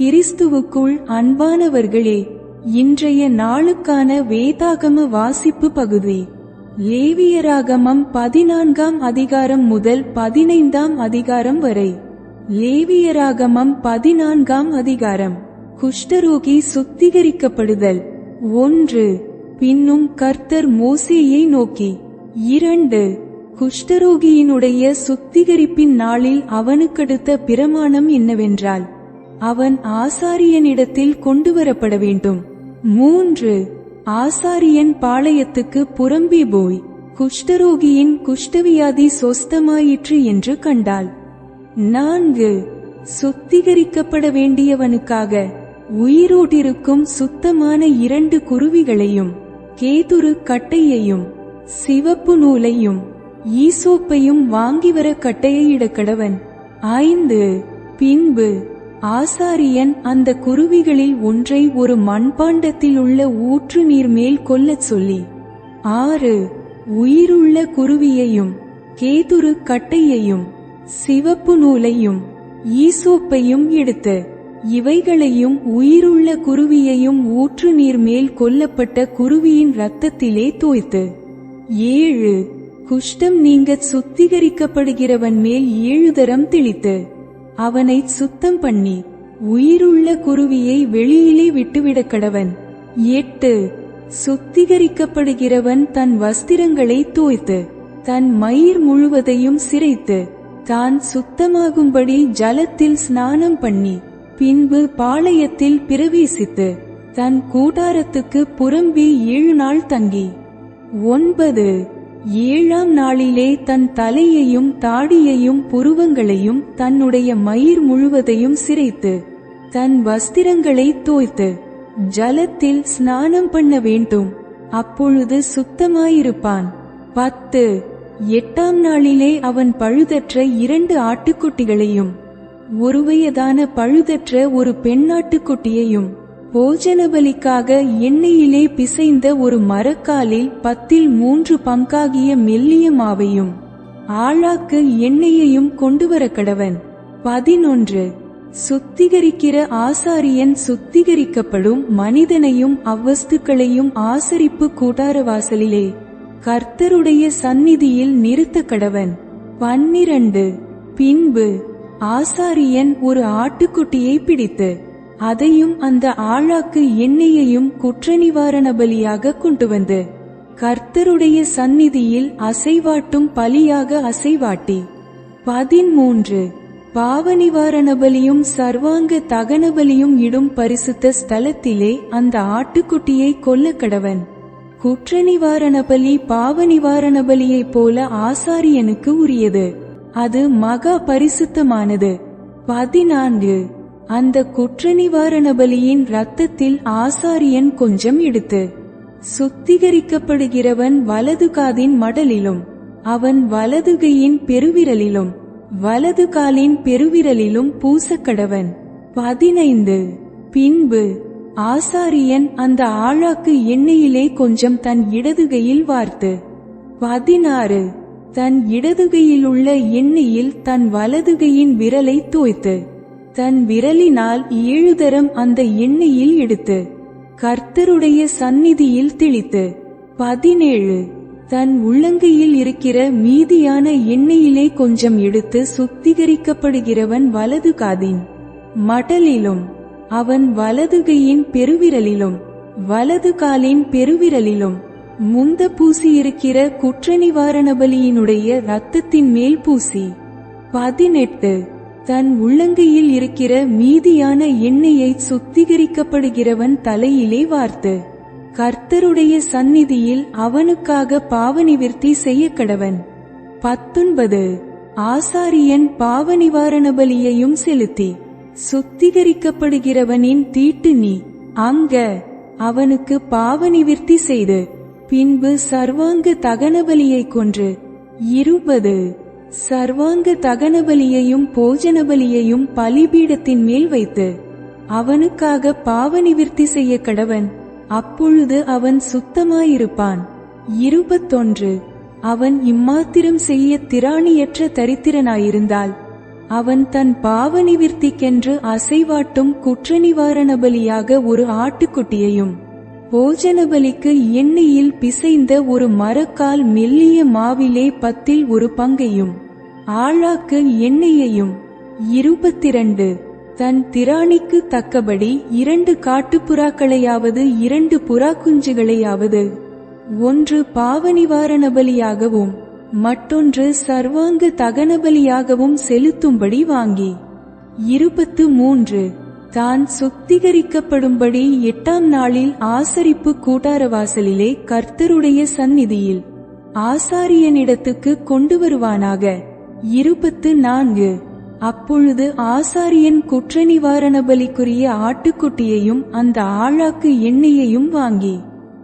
கிறிஸ்துவுக்குள் அன்பானவர்களே இன்றைய நாளுக்கான வேதாகம வாசிப்பு பகுதி. லேவியராகமம் பதினான்காம் அதிகாரம் முதல் பதினைந்தாம் அதிகாரம் வரை. லேவியராகமம் பதினான்காம் அதிகாரம். குஷ்டரோகி சுத்திகரிக்கப்படுதல். ஒன்று. பின்னும் கர்த்தர் மோசேயை நோக்கி. இரண்டு. குஷ்டரோகியினுடைய சுத்திகரிப்பின் நாளில் அவனுக்கடுத்த பிரமாணம் என்னவென்றால் அவன் ஆசாரியனிடத்தில் கொண்டு வரப்பட வேண்டும். மூன்று ஆசாரியன் பாளையத்துக்கு புறம்பே போய் குஷ்டரோகியின் குஷ்டவியாதி சொஸ்தமாயிற்று என்று கண்டாள். நான்கு சுத்திகரிக்கப்பட வேண்டியவனுக்காக உயிரோட்டிருக்கும் சுத்தமான இரண்டு குருவிகளையும் கேதுரு கட்டையையும் சிவப்பு நூலையும் ஈசோப்பையும் வாங்கி வர கட்டையிட கடவன் ஐந்து பின்பு ஆசாரியன் அந்த குருவிகளில் ஒன்றை ஒரு மண்பாண்டத்தில் உள்ள ஊற்று நீர் மேல் கொல்லச் சொல்லி ஆறு உயிருள்ள குருவியையும் கேதுரு கட்டையையும் சிவப்பு நூலையும் ஈசோப்பையும் எடுத்து இவைகளையும் உயிருள்ள குருவியையும் ஊற்று நீர் மேல் கொல்லப்பட்ட குருவியின் இரத்தத்திலே தோய்த்து ஏழு குஷ்டம் நீங்க சுத்திகரிக்கப்படுகிறவன் மேல் ஏழு தரம் தெளித்து அவனை சுத்தம் பண்ணி உயிருள்ள குருவியை வெளியிலே விட்டுவிடக் கடவன். எட்டு சுத்திகரிக்கப்படுகிறவன் தன் வஸ்திரங்களை தோய்த்து தன் மயிர் முழுவதையும் சிரைத்து தான் சுத்தமாகும்படி ஜலத்தில் ஸ்நானம் பண்ணி பின்பு பாளையத்தில் பிரவேசித்து தன் கூடாரத்துக்கு புறம்பே ஏழு நாள் தங்கி. ஒன்பது ஏழாம் நாளிலே தன் தலையையும் தாடியையும் புருவங்களையும் தன்னுடைய மயிர் முழுவதையும் சிரைத்து தன் வஸ்திரங்களை தோய்த்து ஜலத்தில் ஸ்நானம் பண்ண வேண்டும். அப்பொழுது சுத்தமாயிருப்பான். பத்து. எட்டாம் நாளிலே அவன் பழுதற்ற இரண்டு ஆட்டுக்குட்டிகளையும் ஒருவயதான பழுதற்ற ஒரு பெண்ணாட்டுக்குட்டியையும் போஜனபலிக்காக எண்ணெயிலே பிசைந்த ஒரு மரக்காலில் பத்தில் மூன்று பங்காகிய மெல்லிய மாவையும் ஆழாக்கு எண்ணெயையும் கொண்டு வர கடவன் பதினொன்று. சுத்திகரிக்கிற ஆசாரியன் சுத்திகரிக்கப்படும் மனிதனையும் அவ்வஸ்துக்களையும் ஆசரிப்பு கூடாரவாசலிலே கர்த்தருடைய சந்நிதியில் நிறுத்த கடவன் பன்னிரண்டு. பின்பு ஆசாரியன் ஒரு ஆட்டுக்குட்டியை பிடித்து அதையும் அந்த ஆழாக்கு எண்ணெயையும் குற்ற நிவாரண பலியாக கொண்டு வந்து கர்த்தருடைய சந்நிதியில் அசைவாட்டும் பலியாக அசைவாட்டி. பதிமூன்று பாவ நிவாரண பலியும் சர்வாங்க தகன பலியும் இடும் பரிசுத்த ஸ்தலத்திலே அந்த ஆட்டுக்குட்டியை கொல்ல கடவன் குற்ற நிவாரண பலி பாவ நிவாரண பலியைப் போல ஆசாரியனுக்கு உரியது. அது மகா பரிசுத்தமானது. பதினான்கு. அந்த குற்ற நிவாரண பலியின் இரத்தத்தில் ஆசாரியன் கொஞ்சம் எடுத்து சுத்திகரிக்கப்படுகிறவன் வலது காதின் மடலிலும் அவன் வலதுகையின் பெருவிரலிலும் வலது காலின் பெருவிரலிலும் பூசக்கடவன். பதினைந்து. பின்பு ஆசாரியன் அந்த ஆழாக்கு எண்ணெயிலே கொஞ்சம் தன் இடதுகையில் வார்த்து பதினாறு. தன் இடதுகையில் உள்ள எண்ணெயில் தன் வலதுகையின் விரலை தோய்த்து தன் விரலினால் ஏழு தரம் அந்த எண்ணெயில் எடுத்து கர்த்தருடைய சந்நிதியில் திளித்து பதினேழு தன் உள்ளங்கையில் இருக்கிற மீதியான எண்ணெயிலே கொஞ்சம் எடுத்து சுத்திகரிக்கப்படுகிறவன் வலது காதின் மடலிலும் அவன் வலதுகையின் பெருவிரலிலும் வலது காலின் பெருவிரலிலும் முந்த பூசியிருக்கிற குற்ற நிவாரண பலியினுடைய இரத்தத்தின் மேல் பூசி பதினெட்டு தன் உள்ளங்கையில் இருக்கிற மீதியான எண்ணெயை சுத்திகரிக்கப்படுகிறவன் தலையிலே வார்த்து கர்த்தருடைய சந்நிதியில் அவனுக்காக பாவநிவிர்த்தி செய்ய கடவன் பத்தொன்பது. ஆசாரியன் பாவ நிவாரண பலியையும் செலுத்தி சுத்திகரிக்கப்படுகிறவனின் தீட்டு நீ. அங்க அவனுக்கு பாவநிவிர்த்தி செய்து பின்பு சர்வாங்க தகனபலியை கொன்று. இருபது. சர்வாங்க தகனபலியையும் போஜனபலியையும் பலிபீடத்தின் மேல் வைத்து அவனுக்காக பாவ பாவநிவிர்த்தி செய்ய கடவன். அப்பொழுது அவன் சுத்தமாயிருப்பான். இருபத்தொன்று. அவன் இம்மாத்திரம் செய்ய திராணியற்ற தரித்திரனாயிருந்தால் அவன் தன் பாவ நிவிர்த்திக்கென்று அசைவாட்டும் குற்ற நிவாரண பலியாக ஒரு ஆட்டுக்குட்டியையும் போஜனபலிக்கு எண்ணெயில் பிசைந்த ஒரு மரக்கால் மெல்லிய மாவிலே பத்தில் ஒரு பங்கையும் ஆழாக்கு எண்ணெயையும். இருபத்திரண்டு. தன் திராணிக்கு தக்கபடி இரண்டு காட்டுப்புறாக்களையாவது இரண்டு புறா குஞ்சுகளையாவது ஒன்று பாவநிவாரண பலியாகவும் மற்றொன்று சர்வாங்க தகனபலியாகவும் செலுத்தும்படி வாங்கி. இருபத்து மூன்று. தான் சுத்திகரிக்கப்படும்படி எட்டாம் நாளில் ஆசரிப்பு கூட்டாரவாசலிலே கர்த்தருடைய சந்நிதியில் ஆசாரியனிடத்துக்கு கொண்டு வருவானாக. இருபத்து நான்கு. அப்பொழுது ஆசாரியன் குற்ற நிவாரண பலிக்குரிய ஆட்டுக்குட்டியையும் அந்த ஆழாக்கு எண்ணெயையும் வாங்கி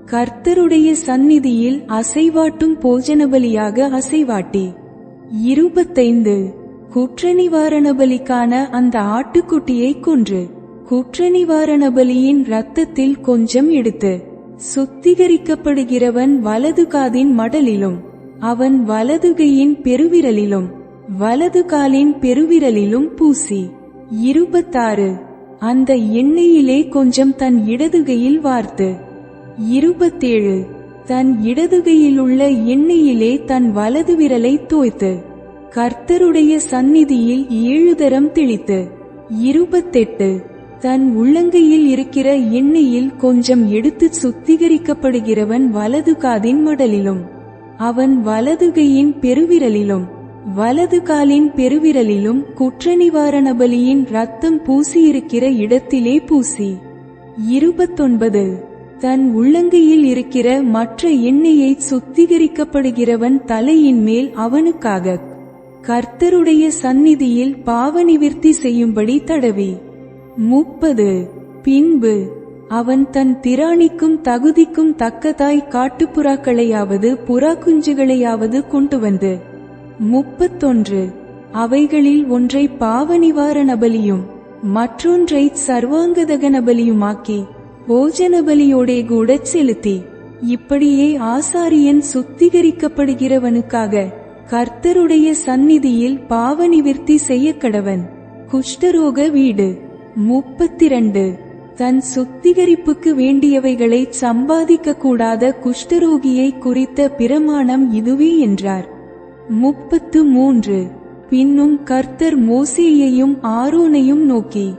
கர்த்தருடைய சந்நிதியில் அசைவாட்டும் போஜன பலியாக அசைவாட்டி. இருபத்தைந்து. குற்ற நிவாரண பலிக்கான அந்த ஆட்டுக்குட்டியை கொன்று குற்ற நிவாரண பலியின் இரத்தத்தில் கொஞ்சம் எடுத்து சுத்திகரிக்கப்படுகிறவன் வலது காதின் மடலிலும் அவன் வலதுகையின் பெருவிரலிலும் வலது காலின் பெருவிரலிலும் பூசி. இருபத்தாறு. அந்த எண்ணெயிலே கொஞ்சம் தன் இடதுகையில் வார்த்து. இருபத்தேழு. தன் இடதுகையில் உள்ள எண்ணெயிலே தன் வலது விரலை தோய்த்து கர்த்தருடைய சந்நிதியில் ஏழு தரம் தெளித்து. இருபத்தெட்டு. தன் உள்ளங்கையில் இருக்கிற எண்ணெயில் கொஞ்சம் எடுத்து சுத்திகரிக்கப்படுகிறவன் வலது காதின் மடலிலும் அவன் வலதுகையின் பெருவிரலிலும் வலது காலின் பெருவிரலிலும் குற்ற நிவாரண பலியின் ரத்தம் பூசியிருக்கிற இடத்திலே பூசி. இருபத்தொன்பது. தன் உள்ளங்கையில் இருக்கிற மற்ற எண்ணெயை சுத்திகரிக்கப்படுகிறவன் தலையின் மேல் அவனுக்காக கர்த்தருடைய சந்நிதியில் பாவ நிவிற்த்தி செய்யும்படி தடவி. முப்பது. பின்பு அவன் தன் திராணிக்கும் தகுதிக்கும் தக்கதாய் காட்டுப்புறாக்களையாவது புறா குஞ்சுகளையாவது கொண்டு வந்து. முப்பத்தொன்று. அவைகளில் ஒன்றை பாவ நிவாரண பலியும் மற்றொன்றை சர்வாங்கதகன பலியுமாக்கி போஜன பலியோடே கூட செலுத்தி. இப்படியே ஆசாரியன் சுத்திகரிக்கப்படுகிறவனுக்காக கர்த்தருடைய சந்நிதியில் பாவ நிவிற்த்தி செய்ய கடவன் குஷ்டரோக வீடு. முப்பத்திரண்டு. தன் சுத்திகரிப்புக்கு வேண்டியவைகளை சம்பாதிக்க கூடாத குஷ்டரோகியை குறித்த பிரமாணம் இதுவே என்றார். முப்பத்து மூன்று பின்னும் கர்த்தர் மோசேயையும் ஆரோனையும் நோக்கி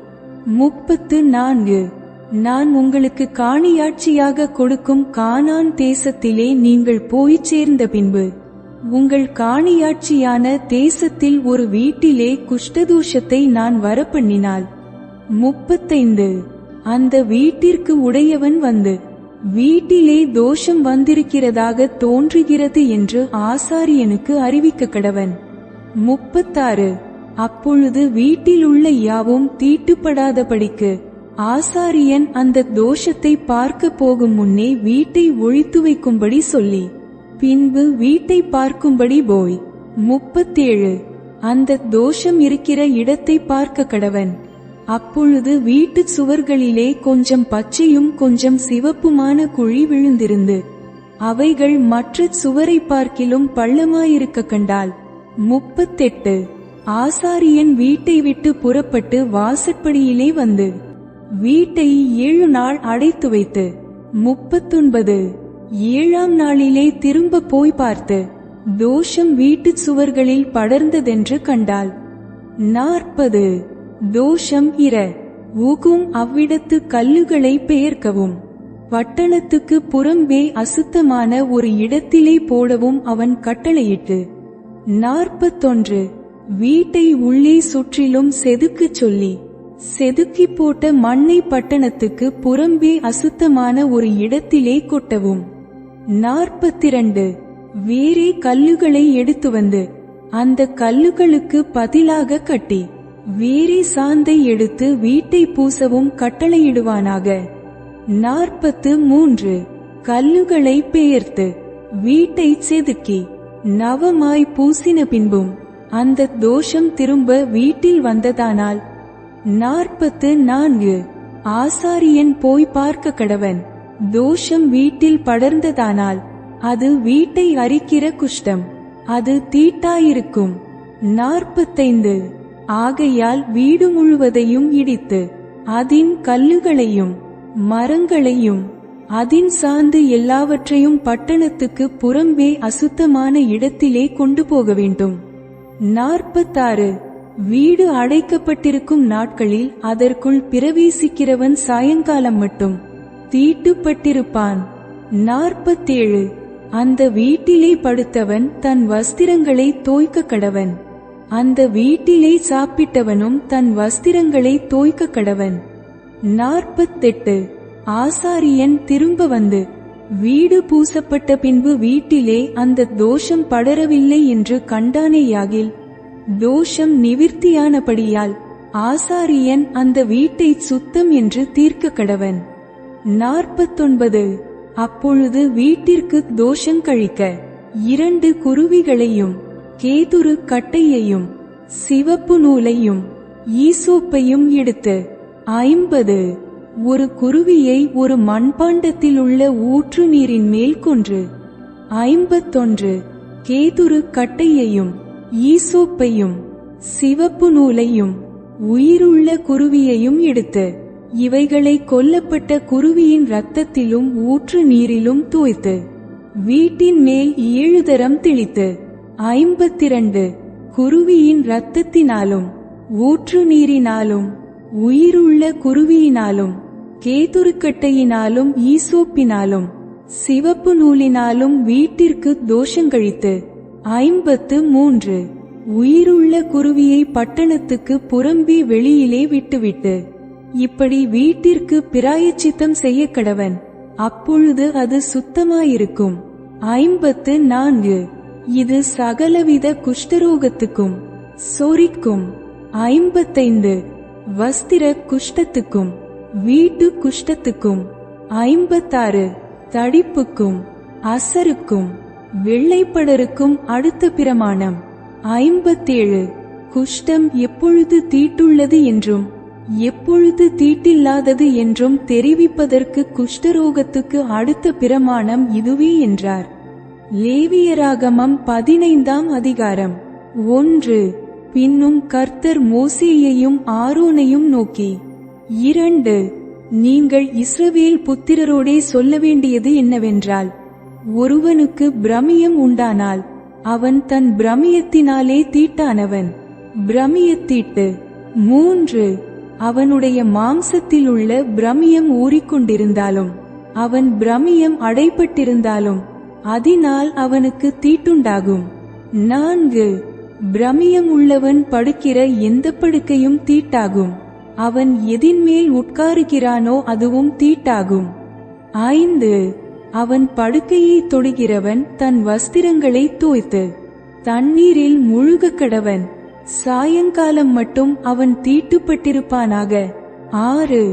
முப்பத்து நான்கு நான் உங்களுக்கு காணியாட்சியாக கொடுக்கும் கானான் தேசத்திலே நீங்கள் போய்ச் சேர்ந்த பின்பு உங்கள் காணியாட்சியான தேசத்தில் ஒரு வீட்டிலே குஷ்டதோஷத்தை நான் வரப்பண்ணினால் முப்பத்தைந்து. அந்த வீட்டிற்கு உடையவன் வந்து வீட்டிலே தோஷம் வந்திருக்கிறதாக தோன்றுகிறது என்று ஆசாரியனுக்கு அறிவிக்க கடவன். முப்பத்தாறு. அப்பொழுது வீட்டிலுள்ள யாவும் தீட்டுப்படாதபடிக்கு ஆசாரியன் அந்த தோஷத்தை பார்க்க போகும் முன்னே வீட்டை ஒழித்து வைக்கும்படி சொல்லி பின்பு வீட்டை பார்க்கும்படி போய். முப்பத்தேழு. அந்த தோஷம் இருக்கிற இடத்தை பார்க்க கடவன். அப்பொழுது வீட்டு சுவர்களிலே கொஞ்சம் பச்சையும் கொஞ்சம் சிவப்புமான குழி விழுந்திருந்து அவைகள் மற்ற சுவரை பார்க்கிலும் பள்ளமாயிருக்க கண்டால் முப்பத்தெட்டு. ஆசாரியன் வீட்டை விட்டு புறப்பட்டு வாசற்படியிலே வந்து வீட்டை ஏழு நாள் அடைத்து வைத்து முப்பத்தொன்பது. ஏழாம் நாளிலே திரும்ப போய் பார்த்து தோஷம் வீட்டு சுவர்களில் படர்ந்ததென்று கண்டாள். நாற்பது. தோஷம் இர ஊகும் அவ்விடத்து கல்லுகளை பெயர்க்கவும். பட்டணத்துக்கு புறம்பே அசுத்தமான ஒரு இடத்திலே போடவும் அவன் கட்டளையிட்டு நாற்பத்தொன்று வீட்டை உள்ளே சுற்றிலும் செதுக்கச் சொல்லி செதுக்கி போட்ட மண்ணை பட்டணத்துக்கு புறம்பே அசுத்தமான ஒரு இடத்திலே கொட்டவும். நாற்பத்திரண்டு வேறே கல்லுகளை எடுத்து வந்து அந்த கல்லுகளுக்கு பதிலாக கட்டி வீரி சாந்தை எடுத்து வீட்டை பூசவும் கட்டளையிடுவானாக. நாற்பத்து மூன்று. கல்லுகளை பெயர்த்து வீட்டை செதுக்கி நவமாய் பூசின பின்பும் அந்த தோஷம் திரும்ப வீட்டில் வந்ததானால் நாற்பத்து நான்கு. ஆசாரியன் போய் பார்க்க கடவன் தோஷம் வீட்டில் படர்ந்ததானால் அது வீட்டை அரிக்கிற குஷ்டம் அது தீட்டாயிருக்கும். நாற்பத்தைந்து. ஆகையால் வீடு முழுவதையும் இடித்து அதின் கல்லுகளையும் மரங்களையும் அதின் சார்ந்து எல்லாவற்றையும் பட்டணத்துக்கு புறம்பே அசுத்தமான இடத்திலே கொண்டு போக வேண்டும். நாற்பத்தாறு. வீடு அடைக்கப்பட்டிருக்கும் நாட்களில் அதற்குள் பிரவேசிக்கிறவன் சாயங்காலம் மட்டும். தீட்டுப்பட்டிருப்பான். நாற்பத்தேழு. அந்த வீட்டிலே படுத்தவன் தன் வஸ்திரங்களை தோய்க்க கடவன். அந்த வீட்டிலே சாப்பிட்டவனும் தன் வஸ்திரங்களை தோய்க்க கடவன் நாற்பத்தெட்டு. ஆசாரியன் திரும்ப வந்து வீடு பூசப்பட்ட பின்பு வீட்டிலே அந்த தோஷம் படரவில்லை என்று கண்டானேயாகில் தோஷம் நிவிர்த்தியானபடியால் ஆசாரியன் அந்த வீட்டை சுத்தம் என்று தீர்க்க கடவன் நாற்பத்தொன்பது. அப்பொழுது வீட்டிற்கு தோஷம் கழிக்க இரண்டு குருவிகளையும் கேதுரு கட்டையையும் சிவப்பு நூலையும் ஈசோப்பையும் எடுத்து ஐம்பது. ஒரு குருவியை ஒரு மண்பாண்டத்தில் உள்ள ஊற்று நீரின் மேல் கொன்று ஐம்பத்தொன்று. கேதுரு கட்டையையும் ஈசோப்பையும் சிவப்பு நூலையும் உயிருள்ள குருவியையும் எடுத்து இவைகளை கொல்லப்பட்ட குருவியின் இரத்தத்திலும் ஊற்று நீரிலும் தோய்த்து வீட்டின் மேல் ஏழு தரம் தெளித்து ஐம்பத்திரண்டு. குருவியின் இரத்தத்தினாலும் ஊற்று நீரினாலும் உயிருள்ள குருவியினாலும் கேதுருக்கட்டையினாலும் ஈசோப்பினாலும் சிவப்பு நூலினாலும் வீட்டிற்கு தோஷங்கழித்து ஐம்பத்து மூன்று. உயிருள்ள குருவியை பட்டணத்துக்கு புறம்பி வெளியிலே விட்டுவிட்டு இப்படி வீட்டிற்கு பிராயச்சித்தம் செய்ய கடவன் அப்பொழுது அது சுத்தமாயிருக்கும். ஐம்பத்து நான்கு. இது சகலவித குஷ்டரோகத்துக்கும் சோரிக்கும் ஐம்பத்தைந்து வஸ்திர குஷ்டத்துக்கும் வீட்டு குஷ்டத்துக்கும் ஐம்பத்தாறு தடிப்புக்கும் அசருக்கும் வெள்ளைப்படருக்கும் அடுத்த பிரமாணம். ஐம்பத்தேழு குஷ்டம் எப்பொழுது தீட்டுள்ளது என்றும் எப்பொழுது தீட்டில்லாதது என்றும் தெரிவிப்பதற்கு குஷ்டரோகத்துக்கு அடுத்த பிரமாணம் இதுவே என்றார். லேவியராகமம் பதினைந்தாம் அதிகாரம். ஒன்று. பின்னும் கர்த்தர் மோசேயையும் ஆரோனையும் நோக்கி இரண்டு. நீங்கள் இஸ்ரவேல் புத்திரரோடே சொல்ல வேண்டியது என்னவென்றால் ஒருவனுக்கு பிரமியம் உண்டானால் அவன் தன் பிரமியத்தினாலே தீட்டானவன். பிரமியத்தீட்டு. மூன்று. அவனுடைய மாம்சத்தில் உள்ள பிரமியம் ஊறிக்கொண்டிருந்தாலும் அவன் பிரமியம் அடைப்பட்டிருந்தாலும் அதனால் அவனுக்கு தீட்டுண்டாகும். நான்கு பிரமியம் உள்ளவன் படுக்கிற எந்த படுக்கையும் தீட்டாகும். அவன் எதின்மேல் உட்காருகிறானோ அதுவும் தீட்டாகும். ஐந்து அவன் படுக்கையை தொடுகிறவன் தன் வஸ்திரங்களை தோய்த்து தண்ணீரில் முழுக கடவன். சாயங்காலம் மட்டும் அவன் தீட்டுப்பட்டிருப்பானாக. ஆறு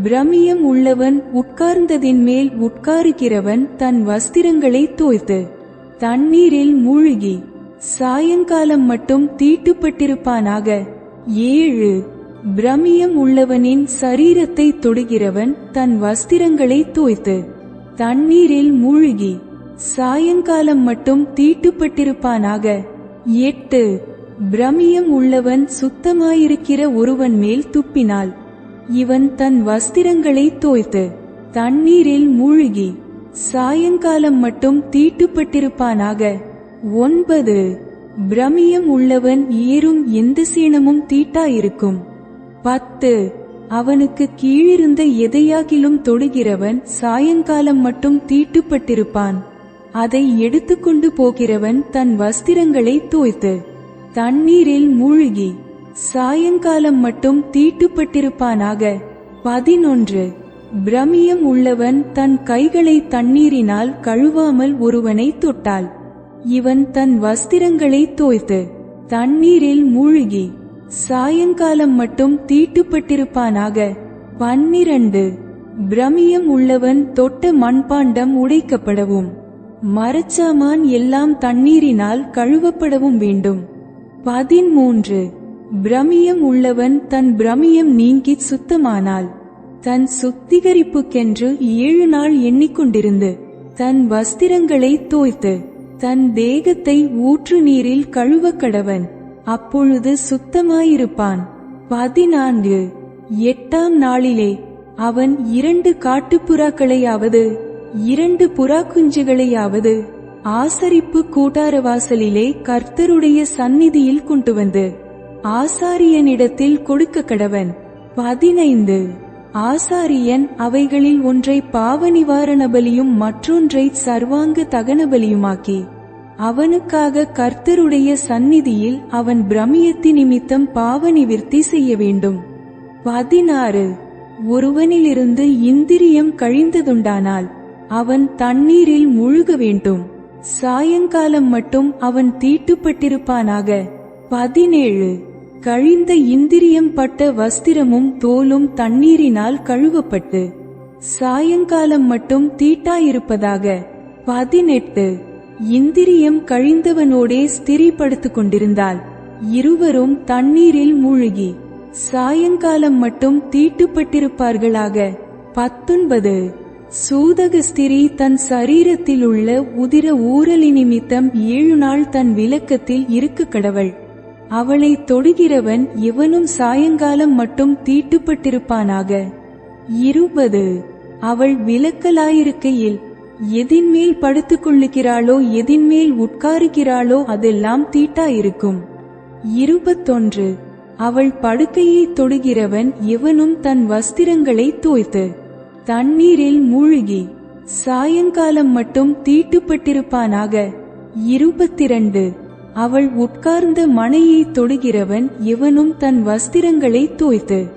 பிரமியம் உள்ளவன் உட்கார்ந்ததின் மேல் உட்காருகிறவன் தன் வஸ்திரங்களை தோய்த்து தண்ணீரில் மூழ்கி சாயங்காலம் மட்டும் தீட்டுப்பட்டிருப்பானாக. ஏழு. பிரமியம் உள்ளவனின் சரீரத்தை தொடுகிறவன் தன் வஸ்திரங்களை தோய்த்து தண்ணீரில் மூழ்கி சாயங்காலம் மட்டும் தீட்டுப்பட்டிருப்பானாக. எட்டு. பிரமியம் உள்ளவன் சுத்தமாயிருக்கிற ஒருவன் மேல் துப்பினாள். இவன் தன் வஸ்திரங்களை தோய்த்து தண்ணீரில் மூழ்கி சாயங்காலம் மட்டும் தீட்டுப்பட்டிருப்பானாக. ஒன்பது பிரமியம் உள்ளவன் ஏறும் எந்த சீனமும் தீட்டாயிருக்கும். பத்து அவனுக்கு கீழிருந்த எதையாகிலும் தொடுகிறவன் சாயங்காலம் மட்டும் தீட்டுப்பட்டிருப்பான். அதை எடுத்துக்கொண்டு போகிறவன் தன் வஸ்திரங்களை தோய்த்து தண்ணீரில் மூழ்கி சாயங்காலம் மட்டும் தீட்டுப்பட்டிருப்பானாக. பதினொன்று. பிரமியம் உள்ளவன் தன் கைகளை தண்ணீரினால் கழுவாமல் ஒருவனை தொட்டாள் இவன் தன் வஸ்திரங்களை தோய்த்து தண்ணீரில் மூழ்கி சாயங்காலம் மட்டும் தீட்டுப்பட்டிருப்பானாக. பன்னிரண்டு. பிரமியம் உள்ளவன் தொட்ட மண்பாண்டம் உடைக்கப்படவும் மரச்சாமான் எல்லாம் தண்ணீரினால் கழுவப்படவும் வேண்டும். பதிமூன்று. பிரமியம் உள்ளவன் தன் பிரமியம் நீங்கி சுத்தமானால் தன் சுத்திகரிப்புக்கென்று ஏழு நாள் எண்ணிக்கொண்டிருந்து தன் வஸ்திரங்களை தோய்த்து தன் தேகத்தை ஊற்று நீரில் கழுவ கடவன் அப்பொழுது சுத்தமாயிருப்பான். பதினான்கு. எட்டாம் நாளிலே அவன் இரண்டு காட்டுப்புறாக்களையாவது இரண்டு புறா குஞ்சுகளையாவது ஆசரிப்பு கூடாரவாசலிலே கர்த்தருடைய சந்நிதியில் கொண்டு வந்து ஆசாரியனிடத்தில் கொடுக்க கடவன். பதினைந்து. ஆசாரியன் அவைகளில் ஒன்றை பாவ நிவாரண பலியும் மற்றொன்றை சர்வாங்க தகன பலியுமாக்கி அவனுக்காக கர்த்தருடைய சந்நிதியில் அவன் பிரமியத்தி நிமித்தம் பாவ நிவிற்த்தி செய்ய வேண்டும். பதினாறு. ஒருவனிலிருந்து இந்திரியம் கழிந்ததுண்டானால் அவன் தண்ணீரில் முழுக வேண்டும். சாயங்காலம் மட்டும் அவன் தீட்டுப்பட்டிருப்பானாக. பதினேழு. கழிந்த இந்திரியம் பட்ட வஸ்திரமும் தோலும் தண்ணீரினால் கழுவப்பட்டு சாயங்காலம் மட்டும் தீட்டாயிருப்பதாக பதினெட்டு. இந்திரியம் கழிந்தவனோடே ஸ்திரிப்படுத்திக் கொண்டிருந்தால் இருவரும் தண்ணீரில் மூழ்கி சாயங்காலம் மட்டும் தீட்டுப்பட்டிருப்பார்களாக. பத்தொன்பது. சூதக ஸ்திரீ தன் சரீரத்தில் உள்ள உதிர ஊரலி நிமித்தம் ஏழு நாள் தன் விளக்கத்தில் இருக்க கடவள். அவளை தொடுகிறவன் எவனும் சாயங்காலம் மட்டும் தீட்டுப்பட்டிருப்பானாக. இருபது. அவள் விலக்கலாயிருக்கையில் எதின்மேல் படுத்துக் கொள்ளுகிறாளோ எதின்மேல் உட்காருகிறாளோ அதெல்லாம் தீட்டாயிருக்கும். இருபத்தொன்று. அவள் படுக்கையை தொடுகிறவன் எவனும் தன் வஸ்திரங்களை தோய்த்து தண்ணீரில் மூழ்கி சாயங்காலம் மட்டும் தீட்டுப்பட்டிருப்பானாக. இருபத்திரண்டு. அவள் உட்கார்ந்த மனையை தொடுகிறவன் எவனும் தன் வஸ்திரங்களை தோய்த்து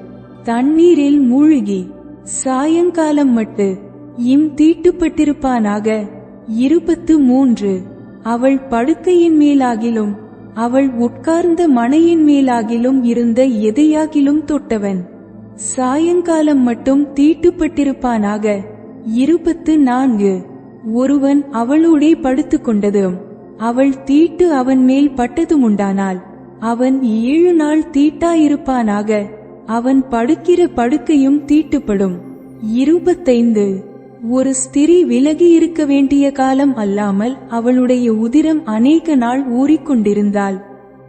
தண்ணீரில் மூழ்கி சாயங்காலம் மட்டு இம் தீட்டுப்பட்டிருப்பானாக. இருபத்து மூன்று. அவள் படுக்கையின் மேலாகிலும் அவள் உட்கார்ந்த மனையின் மேலாகிலும் இருந்த எதையாகிலும் தொட்டவன் சாயங்காலம் மட்டும் தீட்டுப்பட்டிருப்பானாக. இருபத்து நான்கு. ஒருவன் அவளோடே படுத்துக்கொண்டதும் அவள் தீட்டு அவன் மேல் பட்டதுமுண்டானால் அவன் ஏழு நாள் தீட்டாயிருப்பானாக அவன் படுக்கிற படுக்கையும் தீட்டுப்படும். இருபத்தைந்து. ஒரு ஸ்திரீ விலகி இருக்க வேண்டிய காலம் அல்லாமல் அவளுடைய உதிரம் அநேக நாள் ஊறிக்கொண்டிருந்தாள்.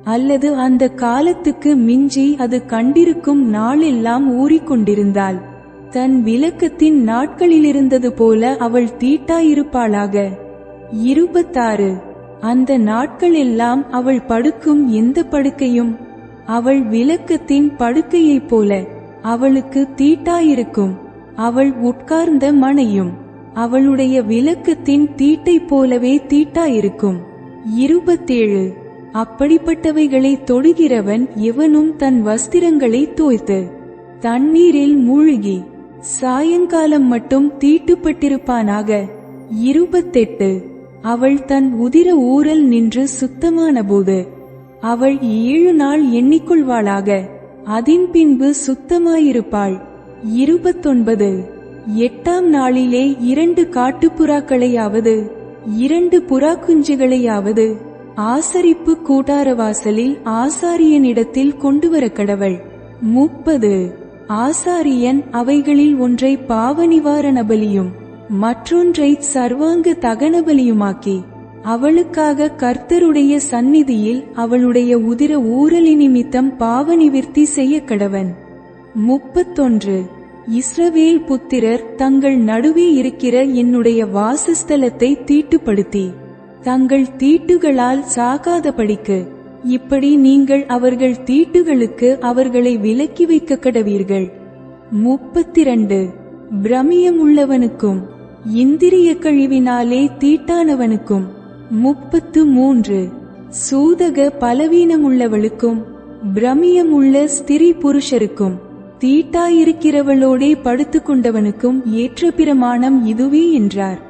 அல்லது அந்த காலத்துக்கு மிஞ்சி அது கண்டிருக்கும் நாளெல்லாம் ஊறிக்கொண்டிருந்தாள். தன் விளக்கத்தின் நாட்களிலிருந்தது போல அவள் தீட்டாயிருப்பாளாக. இருபத்தாறு. அந்த நாட்களெல்லாம் அவள் படுக்கும் எந்த படுக்கையும் அவள் விளக்கத்தின் படுக்கையைப் போல அவளுக்கு தீட்டாயிருக்கும். அவள் உட்கார்ந்த மனையும் அவளுடைய விளக்கத்தின் தீட்டைப் போலவே தீட்டாயிருக்கும். இருபத்தேழு. அப்படிப்பட்டவைகளை தொடுகிறவன் எவனும் தன் வஸ்திரங்களை தோய்த்து தண்ணீரில் மூழ்கி சாயங்காலம் மட்டும் தீட்டுப்பட்டிருப்பானாக. இருபத்தெட்டு. அவள் தன் உதிர ஊரல் நின்று சுத்தமானபோது அவள் ஏழு நாள் எண்ணிக்கொள்வாளாக. அதின் பின்பு சுத்தமாயிருப்பாள். இருபத்தொன்பது. எட்டாம் நாளிலே இரண்டு காட்டுப்புறாக்களையாவது இரண்டு புறா குஞ்சுகளையாவது ஆசரிப்பு கூடாரவாசலில் ஆசாரியனிடத்தில் கொண்டு வர கடவள் முப்பது. ஆசாரியன் அவைகளில் ஒன்றை பாவ நிவாரண பலியும். மற்றொன்றை சர்வாங்க தகனபலியுமாக்கி அவளுக்காக கர்த்தருடைய சந்நிதியில் அவளுடைய உதிர ஊரலி நிமித்தம் பாவ நிவிர்த்தி செய்ய கடவன் முப்பத்தொன்று. இஸ்ரவேல் புத்திரர் தங்கள் நடுவே இருக்கிற என்னுடைய வாசஸ்தலத்தை தீட்டுப்படுத்தி தங்கள் தீட்டுகளால் சாகாதபடிக்கு இப்படி நீங்கள் அவர்கள் தீட்டுகளுக்கு அவர்களை விலக்கி வைக்க கடவீர்கள் முப்பத்திரண்டு. பிரமியம் உள்ளவனுக்கும் இந்திரிய கழிவினாலே தீட்டானவனுக்கும் முப்பத்து மூன்று சூதக பலவீனமுள்ளவளுக்கும் பிரமியமுள்ள ஸ்திரீ புருஷருக்கும் தீட்டாயிருக்கிறவளோடே படுத்துக்கொண்டவனுக்கும் ஏற்ற பிரமாணம் இதுவே என்றார்.